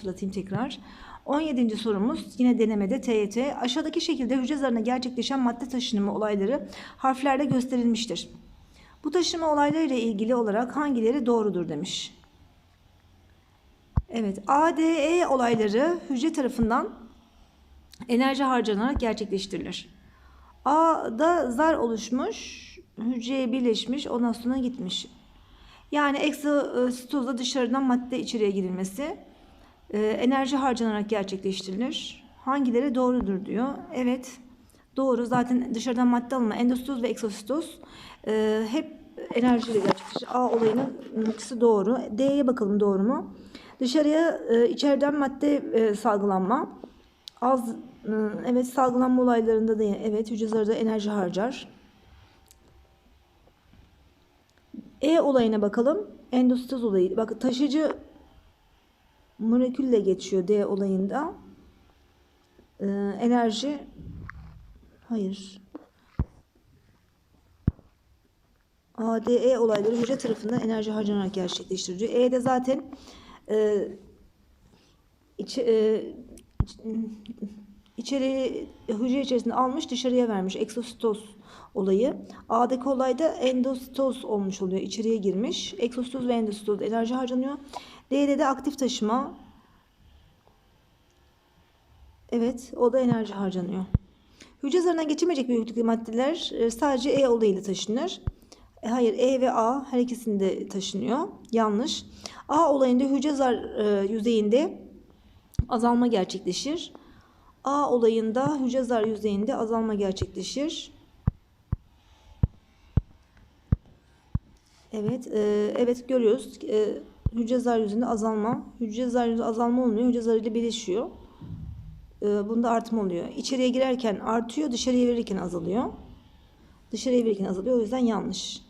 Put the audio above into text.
Hatırlatayım tekrar. 17. sorumuz yine denemede TYT. Aşağıdaki şekilde hücre zarına gerçekleşen madde taşınımı olayları harflerle gösterilmiştir. Bu taşınma olayları ile ilgili olarak hangileri doğrudur demiş. Evet, ADE olayları hücre tarafından enerji harcanarak gerçekleştirilir. A'da zar oluşmuş, hücreye birleşmiş, ondan sonra gitmiş. Yani egzositozla dışarıdan madde içeriye girilmesi e, enerji harcanarak gerçekleştirilir. Hangileri doğrudur diyor. Evet doğru zaten dışarıdan madde alınma endositoz ve egzositoz e, hep enerjiyle gerçekleşir. A olayının ikisi doğru. D'ye bakalım doğru mu? Dışarıya e, içeriden madde e, salgılanma. Az evet salgılanma olaylarında da evet hücre zarı da enerji harcar. E olayına bakalım. Endositoz olayı. Bak taşıcı molekülle geçiyor D olayında. Ee, enerji hayır. ADE olayları hücre tarafından enerji harcanarak gerçekleştiriliyor. E'de zaten e, iç, e, iç- içeri hücre içerisinde almış dışarıya vermiş eksositoz olayı. A'daki olayda endositoz olmuş oluyor. içeriye girmiş. Eksositoz ve endositoz enerji harcanıyor. D'de de aktif taşıma. Evet, o da enerji harcanıyor. Hücre zarına geçemeyecek büyüklükte maddeler e, sadece E olayıyla taşınır. E, Hayır, E ve A her ikisinde taşınıyor. Yanlış. A olayında hücre zar e, yüzeyinde azalma gerçekleşir. A olayında hücre zar yüzeyinde azalma gerçekleşir. Evet, e, evet görüyoruz. E, hücre zar yüzeyinde azalma. Hücre zar yüzeyinde azalma olmuyor. Hücre zarı ile birleşiyor. E, bunda artma oluyor. İçeriye girerken artıyor, dışarıya verirken azalıyor. Dışarıya verirken azalıyor. O yüzden yanlış.